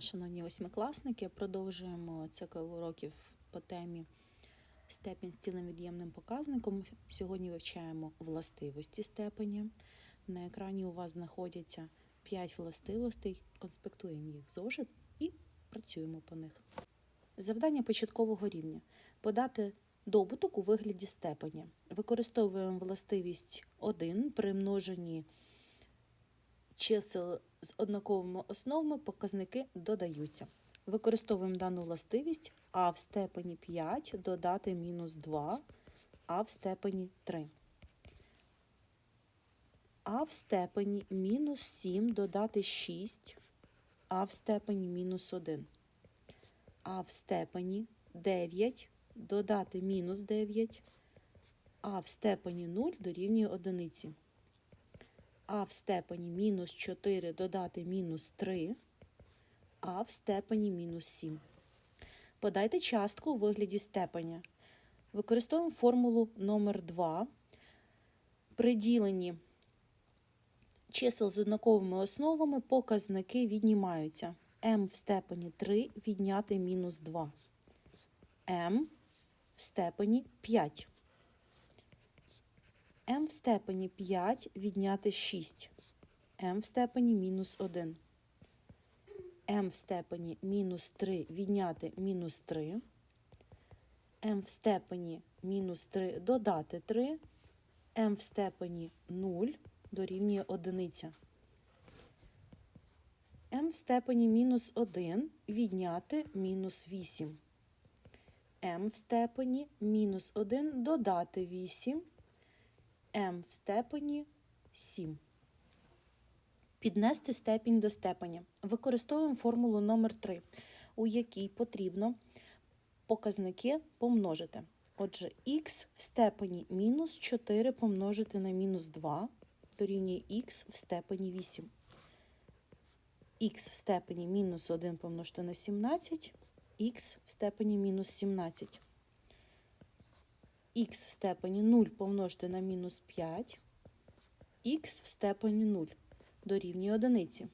Шановні восьмикласники, продовжуємо цикл уроків по темі степінь з цілим від'ємним показником. Сьогодні вивчаємо властивості степеня. На екрані у вас знаходяться 5 властивостей, конспектуємо їх в зошит і працюємо по них. Завдання початкового рівня подати добуток у вигляді степеня. Використовуємо властивість 1 при множенні чисел з однаковими основами показники додаються. Використовуємо дану властивість а в степені 5 додати мінус 2, а в степені 3. А в степені мінус 7 додати 6, а в степені мінус 1. А в степені 9 додати мінус 9, а в степені 0 дорівнює одиниці а в степені мінус 4 додати мінус 3, а в степені мінус 7. Подайте частку у вигляді степеня. Використовуємо формулу номер 2. При діленні чисел з однаковими основами показники віднімаються. m в степені 3 відняти мінус 2. m в степені 5 m в степені 5 відняти 6, m в степені мінус 1, m в степені мінус 3 відняти мінус 3, m в степені мінус 3 додати 3, m в степені 0 дорівнює 1. m в степені мінус 1 відняти мінус 8. m в степені мінус 1 додати 8 m в степені 7. Піднести степінь до степеня. Використовуємо формулу номер 3 у якій потрібно показники помножити. Отже, х в степені мінус 4 помножити на мінус 2 дорівнює х в степені 8. х в степені мінус 1 помножити на 17, х в степені мінус 17 х в степені 0 помножити на мінус 5, х в степені 0 дорівнює одиниці.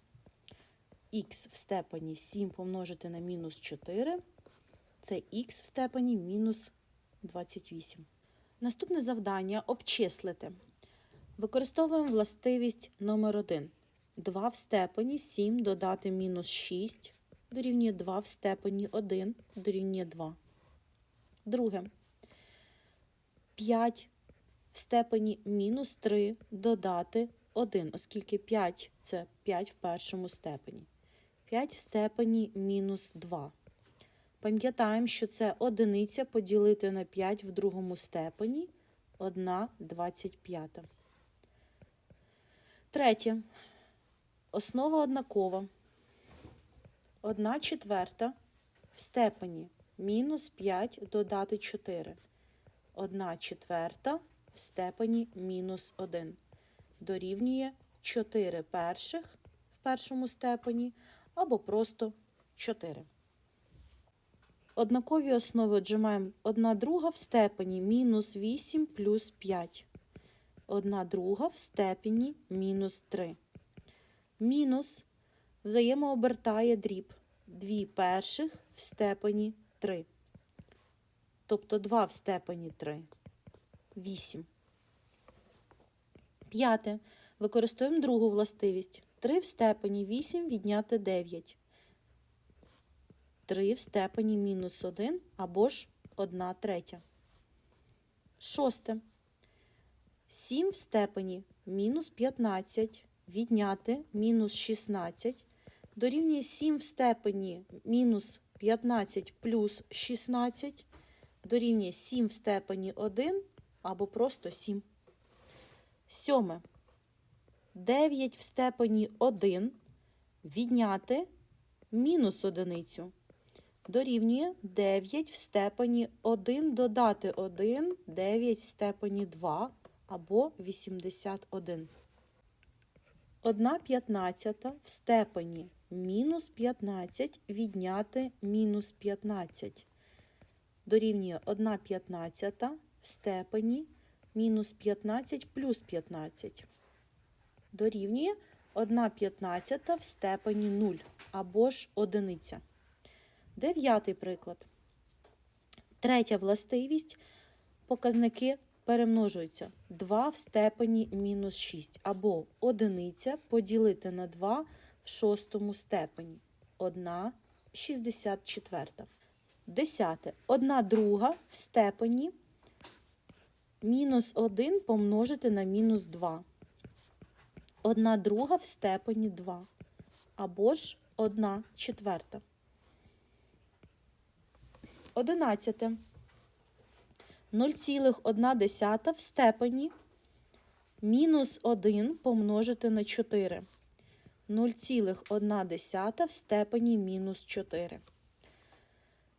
х в степені 7 помножити на мінус 4, це х в степені мінус 28. Наступне завдання обчислити. Використовуємо властивість номер 1. 2 в степені 7 додати мінус 6 дорівнює 2 в степені 1 дорівнює 2. Друге. 5 в степені мінус 3 додати 1, оскільки 5 це 5 в першому степені. 5 в степені мінус 2. Пам'ятаємо, що це одиниця поділити на 5 в другому степені 1 25. Третє. Основа однакова. 1 четверта в степені мінус 5 додати 4. 1 четверта в степені мінус 1 дорівнює 4 перших в першому степені або просто 4. Однакові основи отжимаємо 1 друга в степені мінус 8 плюс 5. 1 друга в степені мінус 3. Мінус взаємообертає дріб 2 перших в степені 3 тобто 2 в степені 3. 8. П'яте. Використовуємо другу властивість. 3 в степені 8 відняти 9. 3 в степені мінус 1 або ж 1 третя. Шосте. 7 в степені мінус 15 відняти мінус 16 дорівнює 7 в степені мінус 15 плюс 16 дорівнює 7 в степені 1 або просто 7. Сьоме. 9 в степені 1 відняти мінус одиницю. Дорівнює 9 в степені 1 додати 1, 9 в степені 2 або 81. 1 п'ятнадцята в степені мінус 15 відняти мінус 15 дорівнює 1 п'ятнадцята в степені мінус 15 плюс 15. Дорівнює 1 п'ятнадцята в степені 0 або ж одиниця. Дев'ятий приклад. Третя властивість. Показники перемножуються 2 в степені мінус 6 або одиниця поділити на 2 в шостому степені. 1 64. Десяте. 1 друга в степені мінус 1 помножити на мінус 2. 1 друга в степені 2. Або ж 1 четверта. Одинадцяте. 0,1 в степені мінус 1 помножити на 4. 0,1 в степені мінус 4.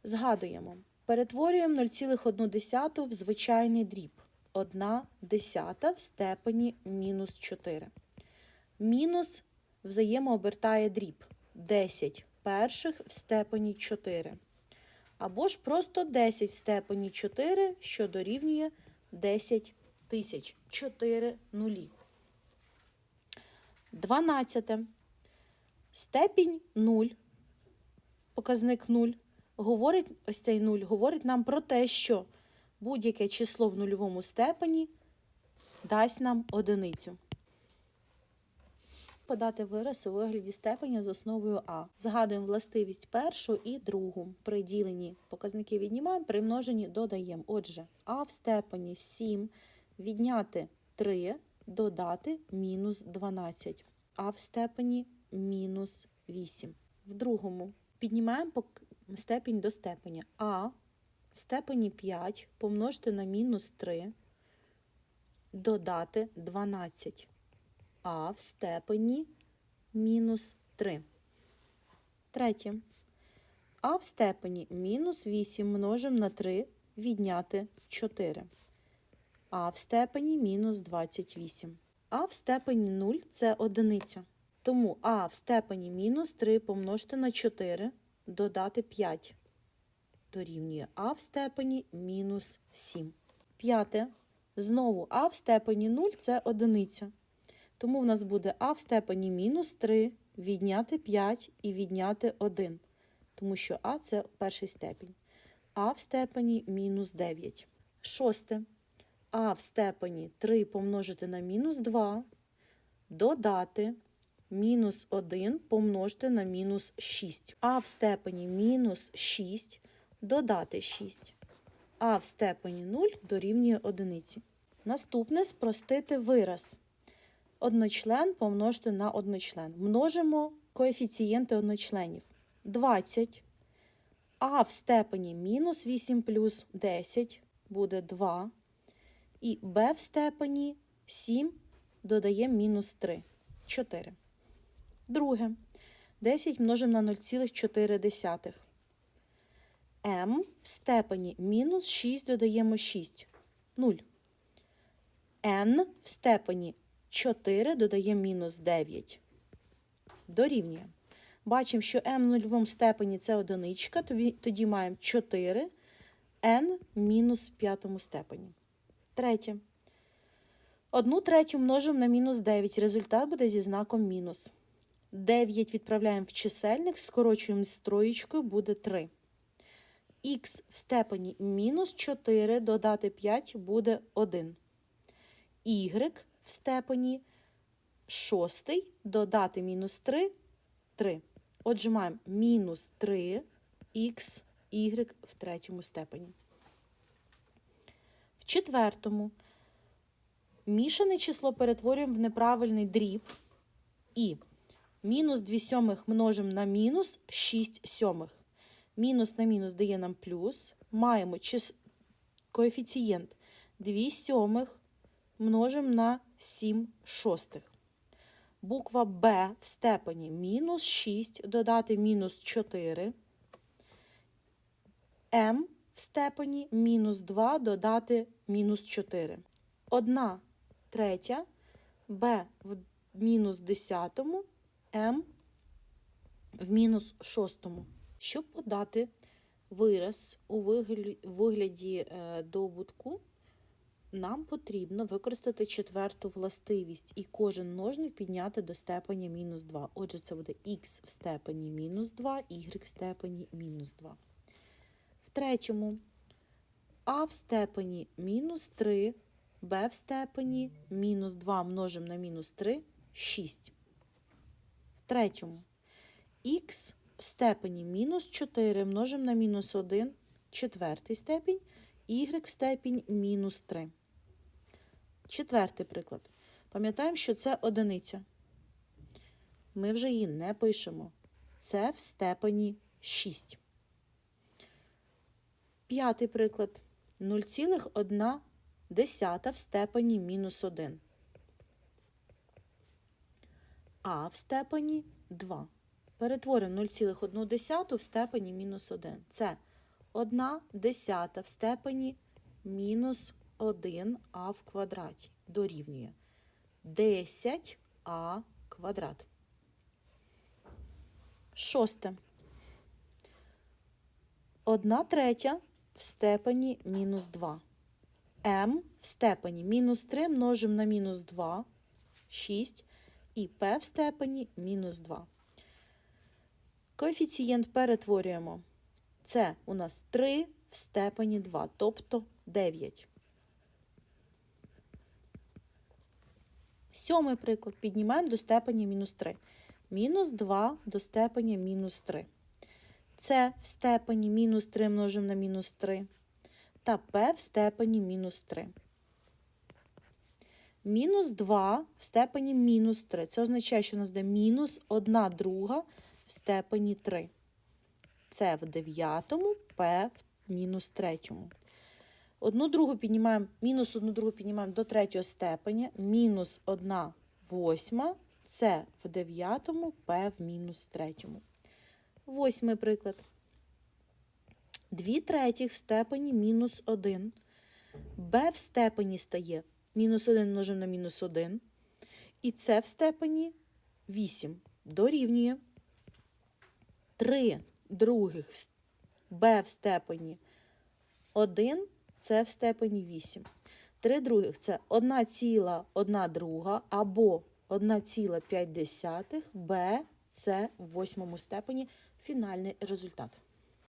Згадуємо. Перетворюємо 0,1 в звичайний дріб. 1 десята в степені мінус 4. Мінус взаємообертає дріб. 10 перших в степені 4. Або ж просто 10 в степені 4, що дорівнює 10 тисяч. 4 нулі. 12. Степінь 0, показник 0, говорить, ось цей 0 говорить нам про те, що будь-яке число в нульовому степені дасть нам одиницю. Подати вираз у вигляді степеня з основою А. Згадуємо властивість першу і другу. При діленні показники віднімаємо, при множенні додаємо. Отже, А в степені 7 відняти 3, додати мінус 12. А в степені мінус 8. В другому піднімаємо степінь до степеня. А в степені 5 помножити на мінус 3, додати 12 а в степені мінус 3. Третє. А в степені мінус 8 множимо на 3 відняти 4. А в степені мінус 28. А в степені 0 це одиниця. Тому А в степені мінус 3 помножити на 4 додати 5. Дорівнює А в степені мінус 7. П'яте. Знову А в степені 0 це одиниця. Тому в нас буде а в степені мінус 3, відняти 5 і відняти 1. Тому що а це перший степінь. А в степені мінус 9. Шосте. А в степені 3 помножити на мінус 2, додати мінус 1 помножити на мінус 6. А в степені мінус 6 додати 6. А в степені 0 дорівнює 1. Наступне спростити вираз одночлен помножити на одночлен. Множимо коефіцієнти одночленів. 20. А в степені мінус 8 плюс 10 буде 2. І Б в степені 7 додаємо мінус 3. 4. Друге. 10 множимо на 0,4. М в степені мінус 6 додаємо 6. 0. N в степені 4 додаємо мінус 9. Дорівнює. Бачимо, що m в нульовому степені це одиничка, тоді маємо 4 n мінус в п'ятому степені. Третє. Одну третю множимо на мінус 9. Результат буде зі знаком мінус. 9 відправляємо в чисельник, скорочуємо з троєчкою, буде 3. Х в степені мінус 4 додати 5 буде 1. Y в степені шостий додати мінус 3 3. Отже, маємо мінус 3 х y в третьому степені. В четвертому мішане число перетворюємо в неправильний дріб і мінус 2 сьомих множимо на мінус 6 сьомих. Мінус на мінус дає нам плюс. Маємо чис... коефіцієнт 2 сьомих множимо на 7 шостих. Буква Б в степені мінус 6, додати мінус 4. М в степені мінус 2 додати мінус 4. 1 третя, Б в мінус 10, М в мінус 6. Щоб подати вираз у вигляді, е, добутку, нам потрібно використати четверту властивість і кожен множник підняти до степеня мінус 2. Отже, це буде х в степені мінус 2, y в степені мінус 2. В третьому а в степені мінус 3, b в степені мінус 2 множимо на мінус 3 – 6. Третьому х в степені мінус 4 множимо на мінус 1 – четвертий степінь, y в степінь мінус 3. Четвертий приклад. Пам'ятаємо, що це одиниця. Ми вже її не пишемо. Це в степені 6. П'ятий приклад. 0,1 в степені мінус 1. А в степені 2. Перетворимо 0,1 в степені мінус 1. Це 1 десята в степені мінус 1а в квадраті. Дорівнює 10а квадрат. Шосте. 1 третя в степені мінус 2. М в степені мінус 3 множимо на мінус 2, 6, і П в степені мінус 2. Коефіцієнт перетворюємо. Це у нас 3 в степені 2, тобто 9. Сьомий приклад. Піднімаємо до степені мінус 3. Мінус 2 до степені мінус 3. Це в степені мінус 3 множимо на мінус 3. Та П в степені мінус 3. Мінус 2 в степені мінус 3. Це означає, що у нас буде мінус 1 друга в степені 3. Це в дев'ятому, П в мінус третьому. Одну другу піднімаємо, мінус одну другу піднімаємо до третього степеня, мінус 1 восьма, це в дев'ятому, П в мінус третьому. Восьмий приклад. 2 третіх в степені мінус 1. Б в степені стає мінус 1 множимо на мінус 1. І С в степені 8. Дорівнює 3 других Б в степені 1, С в степені 8. 3 других це 1 ціла 1 друга або 1,5 Б, С в восьмому степені фінальний результат.